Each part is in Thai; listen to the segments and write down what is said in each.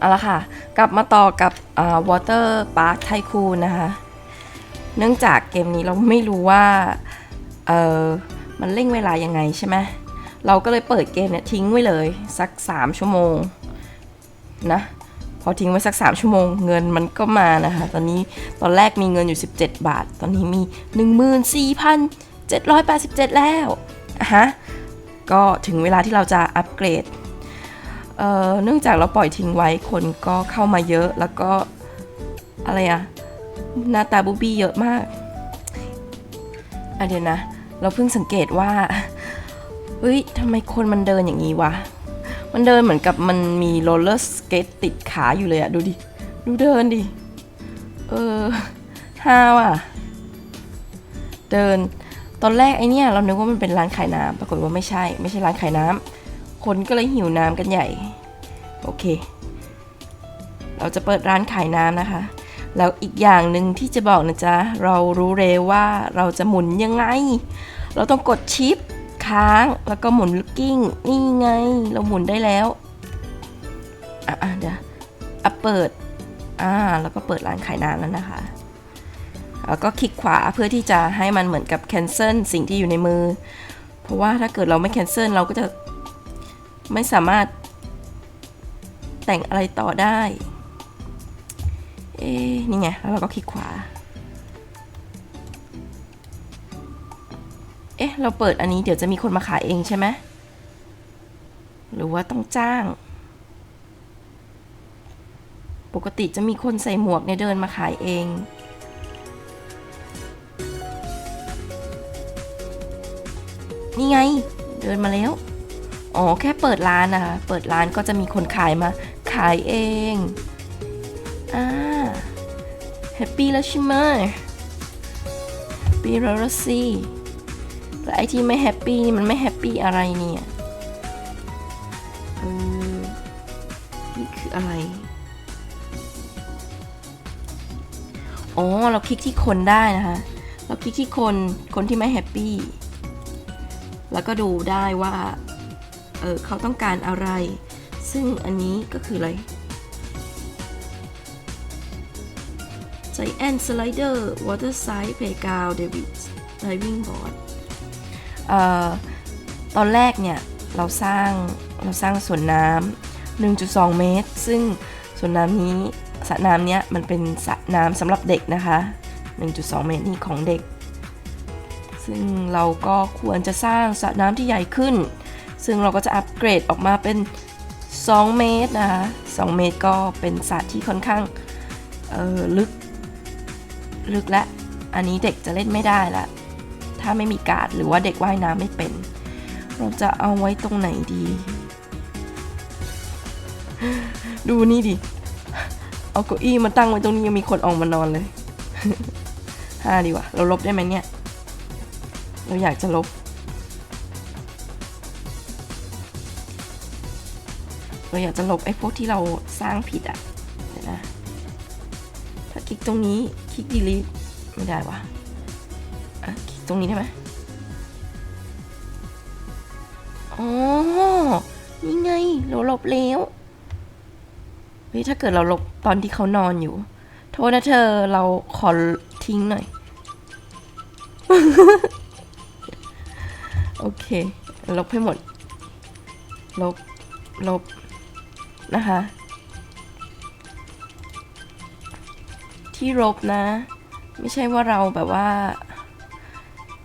เอาละค่ะ กลับมาต่อกับอ่า Water Park Tycoon นะคะ เนื่องจากเกมนี้เราไม่รู้ว่าเออมันเร่งเวลายังไงใช่ไหมเราก็เลยเปิดเกมเนี่ยทิ้งไว้เลยสัก 3 ชั่วโมงนะพอทิ้งไว้สัก 3 ชั่วโมงเงินมันก็มานะคะ ตอนนี้ตอนแรกมีเงินอยู่ 17 บาท ตอนนี้มี 14,787 แล้วฮะก็ถึงเวลาที่เราจะอัปเกรด เนื่องจากเราปล่อยทิ้งไว้คนก็เข้ามาเยอะแล้วก็อะไรอะหน้าตาบูบี้เยอะมากอะเดี๋ยวนะ เราเพิ่งสังเกตว่าเฮ้ยทำไมคนมันเดินอย่างนี้วะ มันเดินเหมือนกับมันมีโรลเลอร์สเกตติดขาอยู่เลยอะดูดิ ดูเดินดิ เออฮาว่ะเดิน ตอนแรกไอเนี่ยเรานึกว่ามันเป็นร้านขายน้ำปรากฏว่าไม่ใช่ ไม่ใช่ร้านขายน้ำคนก็เลยหิวน้ำกันใหญ่ อเค เราจะเปิดร้านขายน้ำนะคะ แล้วอีกอย่างหนึ่งที่จะบอกนะจ๊ะ เรารู้เร็วว่าเราจะหมุนยังไง เราต้องกดชิปค้างแล้วก็หมุนลูกิ้ง นี่ไง เราหมุนได้แล้ว อะเดี๋ยวอะเปิด อ่า แล้วก็เปิดร้านขายน้ำแล้วนะคะ แล้วก็คลิกขวาเพื่อที่จะให้มันเหมือนกับ cancel สิ่งที่อยู่ในมือ เพราะว่าถ้าเกิดเราไม่ cancel เราก็จะไม่สามารถ แต่งอะไรต่อได้ เอ๊ะนี่ไง แล้วเราก็คลิกขวา เอ๊ะ เราเปิดอันนี้เดี๋ยวจะมีคนมาขายเองใช่ไหม หรือว่าต้องจ้าง ปกติจะมีคนใส่หมวกเนี่ยเดินมาขายเองนี่ไง เดินมาแล้ว อ๋อ แค่เปิดร้านนะคะ เปิดร้านก็จะมีคนขายมาายเอง อ่า แฮปปี้แล้วใช่ไหมแฮปปี้แล้วละสิแล้วไอที่ไม่แฮปปี้นี่มันไม่แฮปปี้อะไรเนี่ยเออนี่คืออะไร อ๋อ เราคลิกที่คนได้นะคะ เราคลิกที่คน คนที่ไม่แฮปปี้ แล้วก็ดูได้ว่า เออเขาต้องการอะไร ซึ่งอันนี้ก็คืออะไร Giant Slider Waterside Playground David Diving Board เอ่อตอนแรกเนี่ย เราสร้างเราสร้างสวนน้ำ1.2 เมตร ซึ่งสวนน้ำนี้สระน้ำเนี้ยมันเป็นสระน้ำสำหรับเด็กนะคะ 1.2 เมตรนี่ของเด็ก ซึ่งเราก็ควรจะสร้างสระน้ำที่ใหญ่ขึ้น ซึ่งเราก็จะอัปเกรดออกมาเป็น 2 เมตรนะคะ2เมตรก็เป็นสระที่ค่อนข้างเออลึก ลึกและ อันนี้เด็กจะเล่นไม่ได้ละ ถ้าไม่มีการ์ดหรือว่าเด็กว่ายน้ำไม่เป็น เราจะเอาไว้ตรงไหนดี ดูนี่ดิ เอาเก้าอี้มาตั้งไว้ตรงนี้ยังมีคนออกมานอนเลยห้าดีว่าเราลบได้ไหมเนี่ย เราอยากจะลบ เราอยากจะลบไอ้พวกที่เราสร้างผิดอะเดี๋ยวนะ ถ้าคลิกตรงนี้คลิก delete ไม่ได้วะอะคลิกตรงนี้ได้ไหมอ๋อ นี่ไง เราลบแล้ว เฮ้ย ถ้าเกิดเราลบตอนที่เขานอนอยู่ โทษนะเธอ เราขอทิ้งหน่อย โอเค ลบให้หมด ลบ ลบ นะคะ ที่ลบนะ ไม่ใช่ว่าเราแบบว่า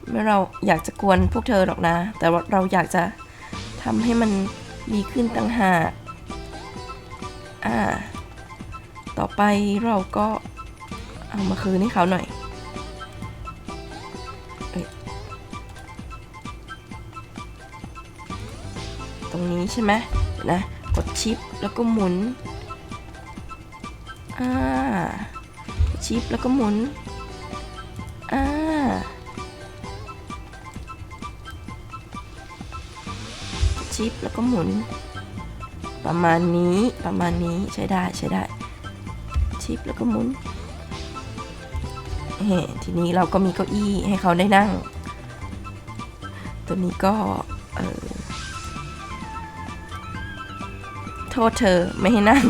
ไม่เราอยากจะกวนพวกเธอหรอกนะ แต่ว่าเราอยากจะทำให้มันดีขึ้นต่างหากอ่า ต่อไปเราก็เอามาคืนให้เขาหน่อยตรงนี้ใช่ไหมนะ กดชิปแล้วก็หมุนอ่าชิปแล้วก็หมุนอ่าชิปแล้วก็หมุน ประมาณนี้ประมาณนี้ใช้ได้ใช้ได้ ชิปแล้วก็หมุนเฮ้ทีนี้เราก็มีเก้าอี้ให้เขาได้นั่ง ตัวนี้ก็เออ โทษเธอไม่ให้นั่ง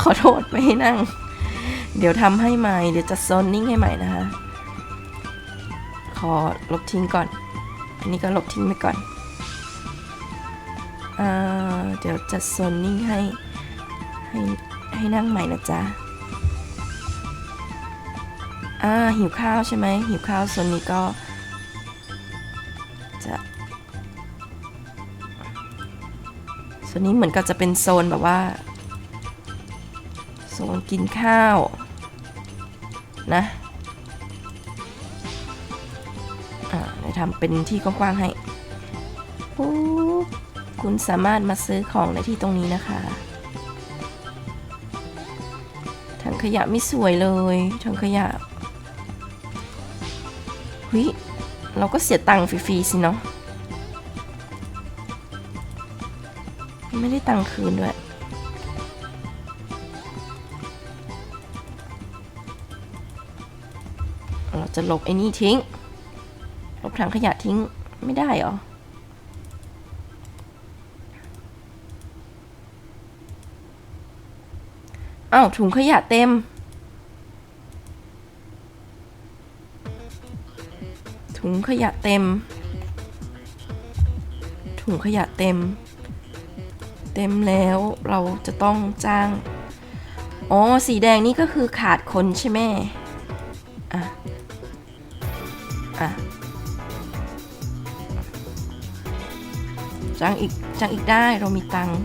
ขอโทษไม่ให้นั่ง เดี๋ยวทำให้ใหม่ เดี๋ยวจะโซนนิ่งให้ใหม่นะคะ ขอลบทิ้งก่อน อันนี้ก็ลบทิ้งไปก่อนอ่าเดี๋ยวจะโซนนิ่งให้ให้ให้นั่งใหม่นะจ๊ะอ่าหิวข้าวใช่ไหมหิวข้าวโซนนี้ก็ โซนนี้เหมือนกับจะเป็นโซนแบบว่า โซนกินข้าว นะอ่าเดี๋ยวทำเป็นที่กว้างๆให้ปุ๊บคุณสามารถมาซื้อของในที่ตรงนี้นะคะถังขยะไม่สวยเลยถังขยะเฮ้ยเราก็เสียตังค์ฟรีๆสิเนาะ ไม่ได้ตังคืนด้วย เราจะลบไอ้นี่ทิ้ง ลบถังขยะทิ้งไม่ได้เหรออ้าวถุงขยะเต็ม ถุงขยะเต็ม ถุงขยะเต็ม เต็มแล้วเราจะต้องจ้าง อ๋อ สีแดงนี่ก็คือขาดคนใช่ไหมอะ อะ จ้างอีก จ้างอีกได้เรามีตังค์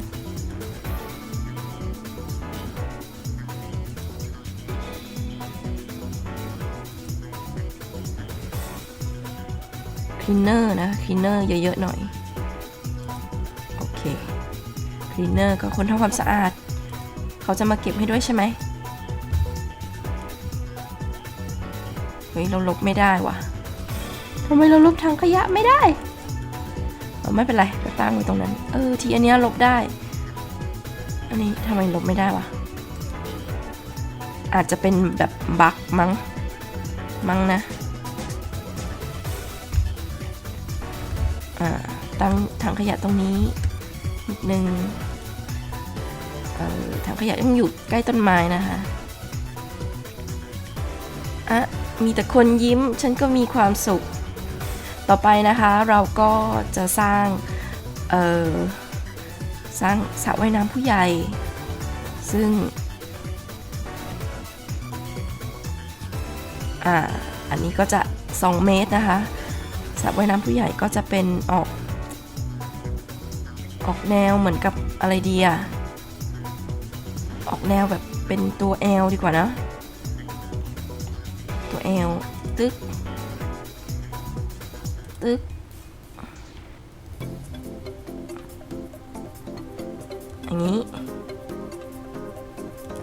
คลีนเนอร์นะคลีนเนอร์เยอะ ๆ หน่อย คลีนเนอร์ก็คนทำความสะอาด เขาจะมาเก็บให้ด้วยใช่ไหมเฮ้ยเราลบไม่ได้ว่ะทำไมเราลบทางขยะไม่ได้เอาไม่เป็นไรก็ตั้งไว้ตรงนั้น เออทีอันเนี้ยลบได้ อันนี้ทำไมลบไม่ได้วะอาจจะเป็นแบบบั๊กมั้ง มั้งนะ อ่า ตั้งถังขยะตรงนี้ นิดนึงเอ่อถังขยะต้องอยู่ใกล้ต้นไม้นะคะอะมีแต่คนยิ้มฉันก็มีความสุข ต่อไปนะคะเราก็จะสร้าง เออสร้างสระว่ายน้ำผู้ใหญ่ ซึ่งอ่าอันนี้ก็จะ 2 เมตรนะคะสระว่ายน้ำผู้ใหญ่ก็จะเป็นออก ออกแนวเหมือนกับอะไรดีอะออกแนวแบบเป็นตัว L ดีกว่านะ ตัว L ตึ๊กตึ๊กอย่างนี้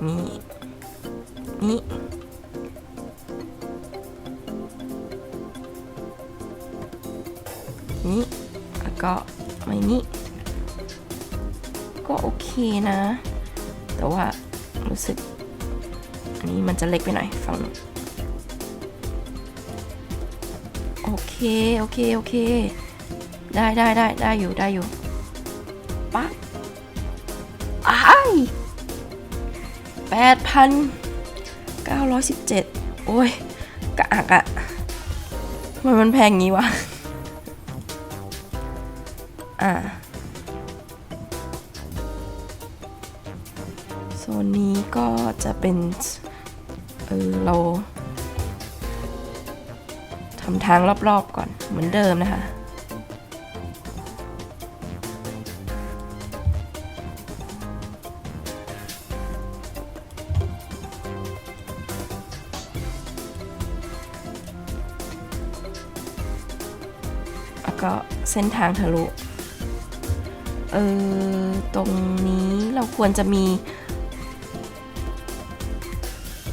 นี่ นะ แต่ว่ารู้สึก อันนี้มันจะเล็กไปหน่อยฝั่งโอเค โอเค โอเค ได้ได้ได้ได้อยู่ได้อยู่ปั๊บอ้ายแปดพันเก้าร้อยสิบเจ็ดโอ้ยกะอักอะทำไมมันแพงงี้วะ อ่า ก็จะเป็นเออเราทำทางรอบๆก่อนเหมือนเดิมนะคะแล้วก็เส้นทางทะลุ เออ ตรงนี้เราควรจะมี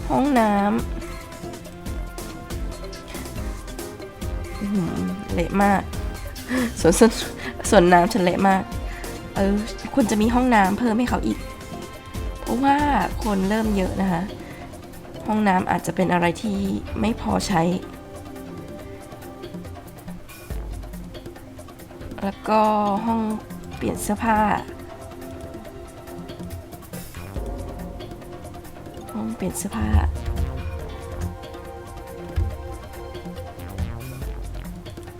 ห้องน้ำเละมากส่วนส่วนส่วนน้ำฉันเละมาก เออควรจะมีห้องน้ำเพิ่มให้เขาอีก เพราะว่าคนเริ่มเยอะนะคะ ห้องน้ำอาจจะเป็นอะไรที่ไม่พอใช้ แล้วก็ห้องเปลี่ยนเสื้อผ้า เปลี่ยนเสื้อผ้า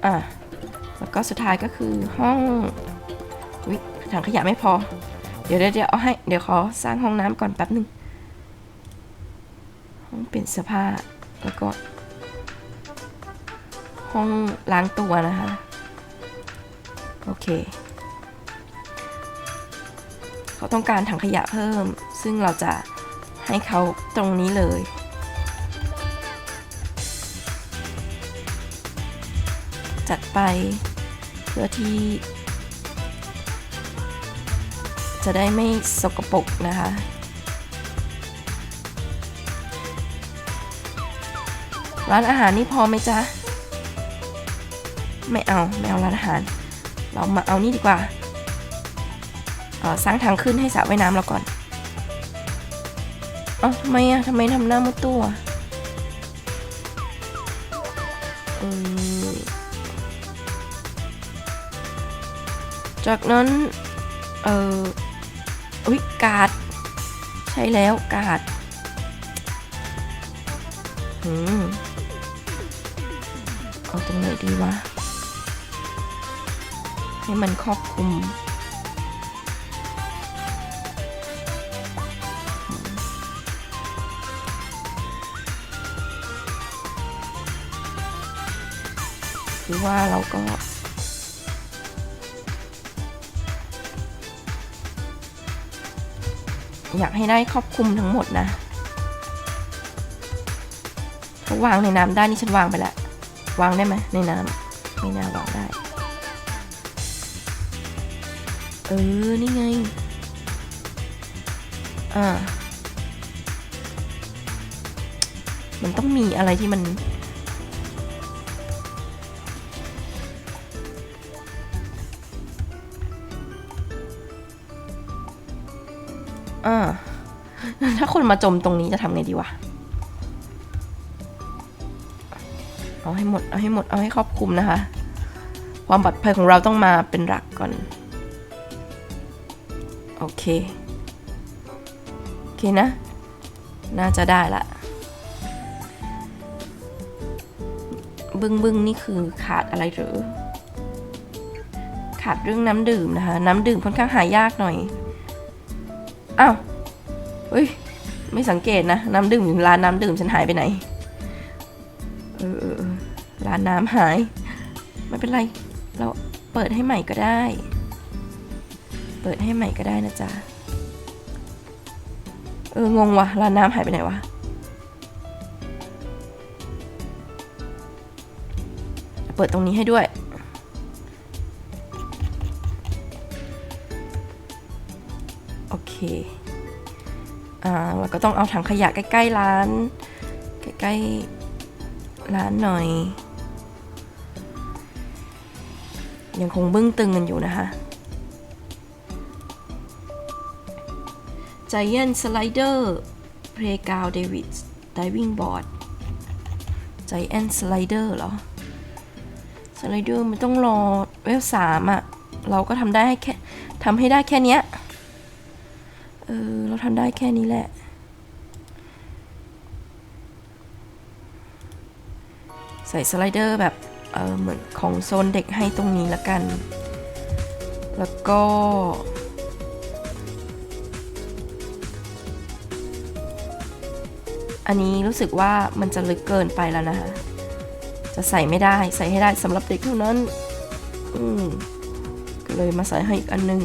อะแล้วก็สุดท้ายก็คือห้องวิถังขยะไม่พอเดี๋ยวเดี๋ยวเดี๋ยวเอาให้ เดี๋ยวขอสร้างห้องน้ำก่อนแป๊บหนึ่งห้องเปลี่ยนเสื้อผ้า แล้วก็ ห้องล้างตัวนะคะ โอเค เขาต้องการถังขยะเพิ่ม ซึ่งเราจะ ให้เขาตรงนี้เลย จัดไปเพื่อที่ จะได้ไม่สกปรกนะคะร้านอาหารนี่พอไหมจ๊ะ ไม่เอาไม่เอาร้านอาหาร เรามาเอานี่ดีกว่า สร้างทางขึ้นให้สระว่ายน้ำเราก่อน เอ้าทำไมอะทำไมทำหน้ามุดตัวจากนั้น เอออุ๊ยกาด ใช่แล้วกาดอืมเอาตรงไหนดีวะ ให้มันครอบคลุม คือว่าเราก็ อยากให้ได้ครอบคลุมทั้งหมดนะถ้าวางในน้ำได้นี่ฉันวางไปแล้ววางได้ไหมในน้ำไม่น่าวางได้ เออ นี่ไง อ่า มันต้องมีอะไรที่มัน ถ้าคนมาจมตรงนี้จะทำไงดีวะ เอาให้หมด เอาให้หมด เอาให้ครอบคลุมนะคะ ความปลอดภัยของเราต้องมาเป็นหลักก่อน โอเค โอเคนะ น่าจะได้ละ บึ้งบึ้งนี่คือขาดอะไรหรือ ขาดเรื่องน้ำดื่มนะคะ น้ำดื่มค่อนข้างหายากหน่อย อ้าว เฮ้ย ไม่สังเกตนะ น้ำดื่มร้านน้ำดื่มฉันหายไปไหนเออเออเออร้านน้ำหาย ไม่เป็นไร เราเปิดให้ใหม่ก็ได้ เปิดให้ใหม่ก็ได้นะจ๊ะ เอองงวะร้านน้ำหายไปไหนวะเปิดตรงนี้ให้ด้วย เราก็ต้องเอาถังขยะใกล้ๆร้าน ใกล้ๆร้านหน่อย ยังคงบึ้งตึงกันอยู่นะคะ Giant Slider Playground David Diving Board Giant Slider เหรอสไลเดอร์มันต้องรอเวลสามอะเราก็ทำได้แค่ทำให้ได้แค่เนี้ย เออ เราทำได้แค่นี้แหละ ใส่สไลเดอร์แบบ เออเหมือนของโซนเด็กให้ตรงนี้ละกัน แล้วก็อันนี้รู้สึกว่ามันจะลึกเกินไปแล้วนะคะ จะใส่ไม่ได้ใส่ให้ได้สำหรับเด็กเท่านั้น อืมก็เลยมาใส่ให้อีกอันหนึ่ง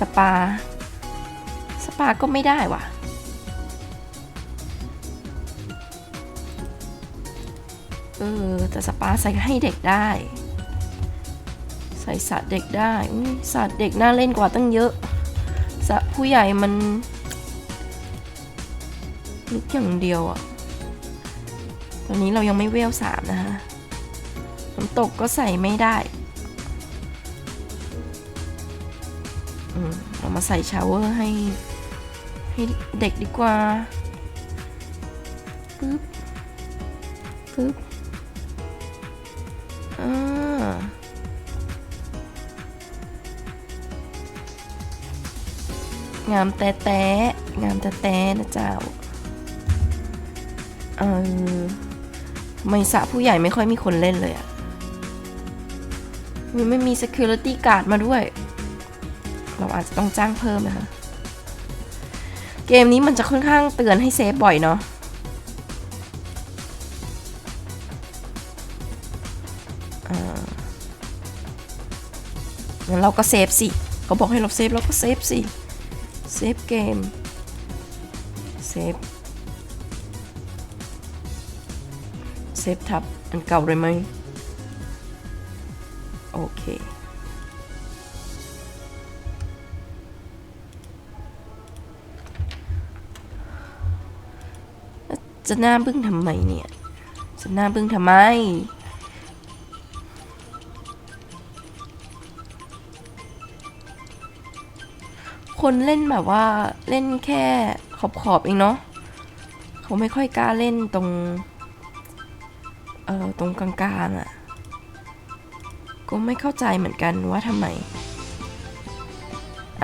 สปา สปาก็ไม่ได้ว่ะ เออ แต่สปาใส่ให้เด็กได้ ใส่สัตว์เด็กได้สัตว์เด็กน่าเล่นกว่าตั้งเยอะสระผู้ใหญ่มันลึกอย่างเดียวอะตอนนี้เรายังไม่เวลสามนะคะน้ำตกก็ใส่ไม่ได้ มาใส่ชาวเวอร์ให้ ให้เด็กดีกว่าปึ๊บปึ๊บอ่าโงามแต่แต่งามแต่แต่นะเจ้า เออไม่สะผู้ใหญ่ไม่ค่อยมีคนเล่นเลยอะมีไม่มี security guard มาด้วย เราอาจจะต้องจ้างเพิ่มนะคะ เกมนี้มันจะค่อนข้างเตือนให้เซฟบ่อยเนาะงั้นเราก็เซฟสิเขาบอกให้เราเซฟเราก็เซฟสิเซฟเกมเซฟเซฟทับอันเก่าเลยไหมโอเค จะหน้าบึ้งทำไมเนี่ยจะหน้าบึ้งทำไม คนเล่นแบบว่าเล่นแค่ขอบขอบๆเองเนาะเขาไม่ค่อยกล้าเล่นตรง เอ่อ ตรงกลางๆอะ่ะ ก็ไม่เข้าใจเหมือนกันว่าทำไม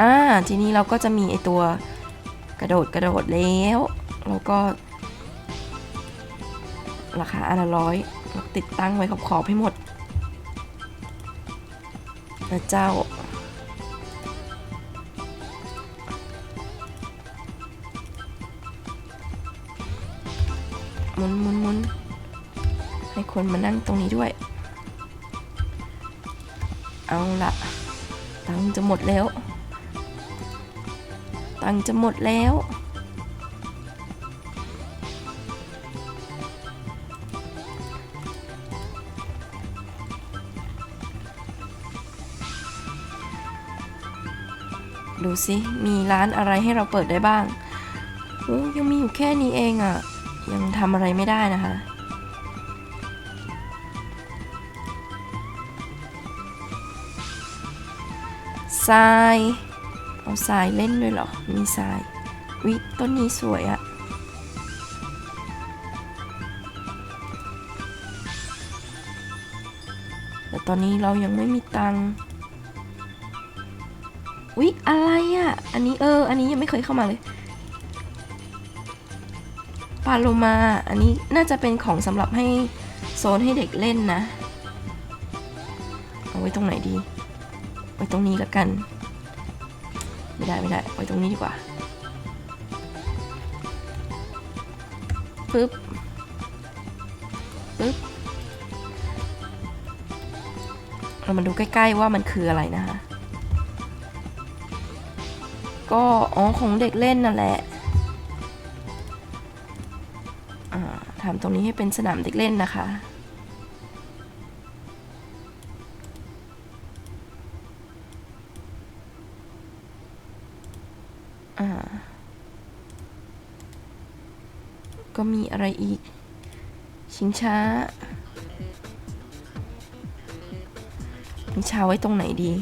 อ่าทีนี้เราก็จะมีไอตัวกระโดดกระโดดแล้ว แล้วก็ ราคาอันละร้อยติดตั้งไว้ขอบๆให้หมดนะเจ้า หมุนหมุนหมุนให้คนมานั่งตรงนี้ด้วย เอาละตังจะหมดแล้ว ตังจะหมดแล้ว ดูสิมีร้านอะไรให้เราเปิดได้บ้างโอ้ยังมีอยู่แค่นี้เองอะ่ะ ยังทำอะไรไม่ได้นะคะ ทราย เอาทรายเล่นด้วยเหรอ มีทรายวิต้นนี้สวยอะแต่ตอนนี้เรายังไม่มีตังค์ วิอะไรอะ อันนี้เออ อันนี้ยังไม่เคยเข้ามาเลย ปาโลมา อันนี้น่าจะเป็นของสำหรับให้โซนให้เด็กเล่นนะ เอาไว้ตรงไหนดี ไว้ตรงนี้ละกัน ไม่ได้ไม่ได้ ไว้ตรงนี้ดีกว่าปึ๊บปึ๊บเรามาดูใกล้ๆว่ามันคืออะไรนะคะ ก็อ๋อของเด็กเล่นนั่นแหละทำตรงนี้ให้เป็นสนามเด็กเล่นนะคะ ก็มีอะไรอีก ชิงช้า ชิงช้าไว้ตรงไหนดี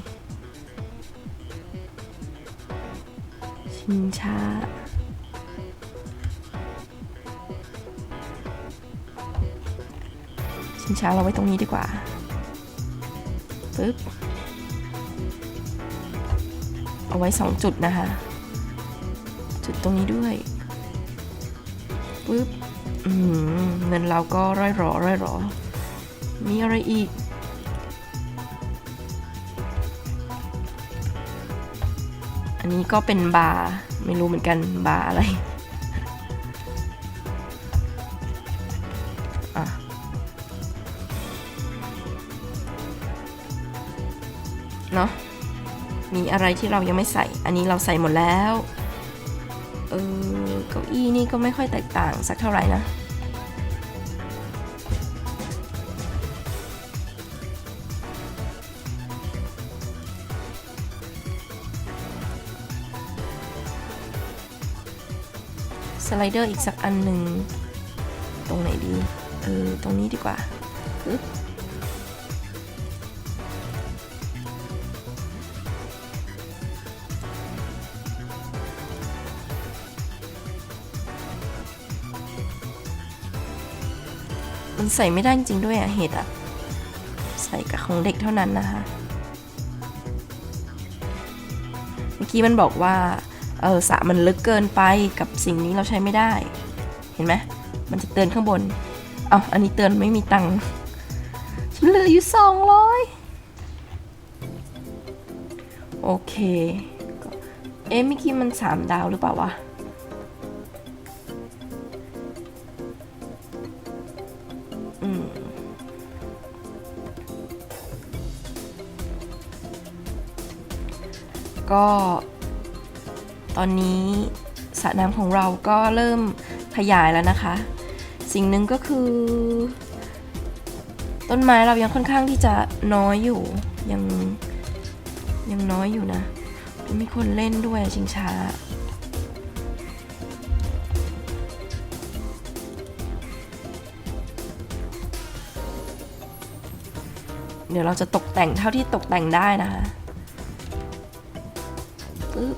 ชิงช้า ชิงช้าเราไว้ตรงนี้ดีกว่า ปึ๊บ เอาไว้สองจุดนะคะ จุดตรงนี้ด้วย ปึ๊บเงินเราก็ร่อยหรอร่อยหรอ มีอะไรอีก นนี้ก็เป็นบาร์ไม่รู้เหมือนกันบาร์อะไรเนาะมีอะไรที่เรายังไม่ใส่ อันนี้เราใส่หมดแล้ว เออเก้าอี้นี่ก็ไม่ค่อยแตกต่างสักเท่าไหร่นะ ไลเดอร์อีกสักอันหนึ่งตรงไหนดี เออ ตรงนี้ดีกว่ามันใส่ไม่ได้จริงด้วยอะเห็ดอะใส่กับของเด็กเท่านั้นนะคะ เมื่อกี้มันบอกว่า เออสระมันลึกเกินไปกับสิ่งนี้เราใช้ไม่ได้ เห็นไหมมันจะเตือนข้างบน เอาอันนี้เตือนไม่มีตังค์ฉันเหลืออยู่สองร้อยโอเคก็เอ๊ะเมื่อกี้มันสามดาวหรือเปล่าวะอืมก็ ตอนนี้สระน้ำของเราก็เริ่มขยายแล้วนะคะ สิ่งหนึ่งก็คือ ต้นไม้เรายังค่อนข้างที่จะน้อยอยู่ ยังยังน้อยอยู่นะ มีคนเล่นด้วยชิงช้าเดี๋ยวเราจะตกแต่งเท่าที่ตกแต่งได้นะคะปึ๊บ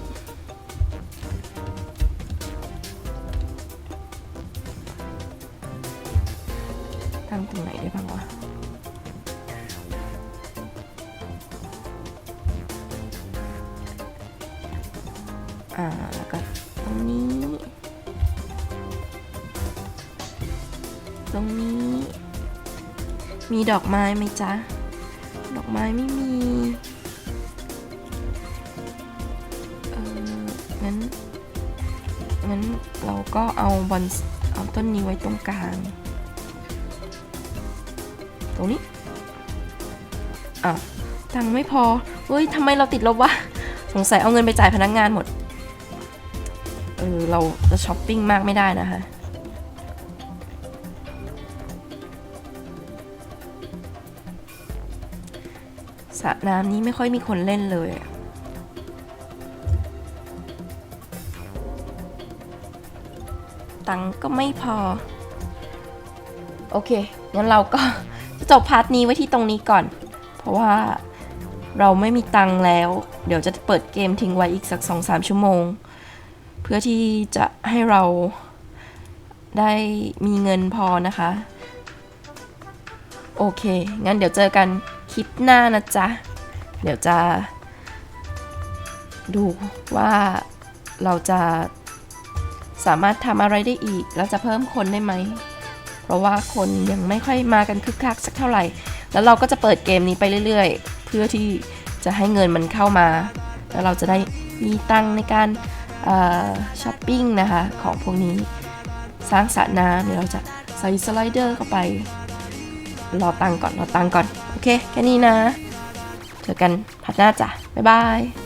งตรงไหนได้บ้างวะอ่าแล้วก็ตรงนี้ ตรงนี้ มีดอกไม้ไหมจ๊ะ ดอกไม้ไม่มีเอองั้นงั้นเราก็เอาบอนเอาต้นนี้ไว้ตรงกลาง รงนี้อ้าวตังไม่พอเฮ้ยทำไมเราติดลบวะสงสัยเอาเงินไปจ่ายพนักงงานหมดเออเราจะช้อปปิ้งมากไม่ได้นะคะสระน้ำนี้ไม่ค่อยมีคนเล่นเลยตังก็ไม่พอ โอเค งั้นเราก็ จบพาร์ทนี้ไว้ที่ตรงนี้ก่อน เพราะว่าเราไม่มีตังค์แล้ว เดี๋ยวจะเปิดเกมทิ้งไว้อีกสัก 2-3 ชั่วโมง เพื่อที่จะให้เราได้มีเงินพอนะคะ โอเค งั้นเดี๋ยวเจอกันคลิปหน้านะจ๊ะ เดี๋ยวจะดูว่าเราจะสามารถทำอะไรได้อีก แล้วจะเพิ่มคนได้ไหม เพราะว่าคนยังไม่ค่อยมากันคึกคักสักเท่าไหร่ แล้วเราก็จะเปิดเกมนี้ไปเรื่อยๆ เพื่อที่จะให้เงินมันเข้ามา แล้วเราจะได้มีตังในการช้อปปิ้งนะคะของพวกนี้สร้างสระน้ำเดี๋ยวเราจะใส่สไลเดอร์เข้าไป รอตังก่อนรอตังก่อน โอเค แค่นี้นะ เจอกันพัดหน้าจ้ะ บ๊ายบาย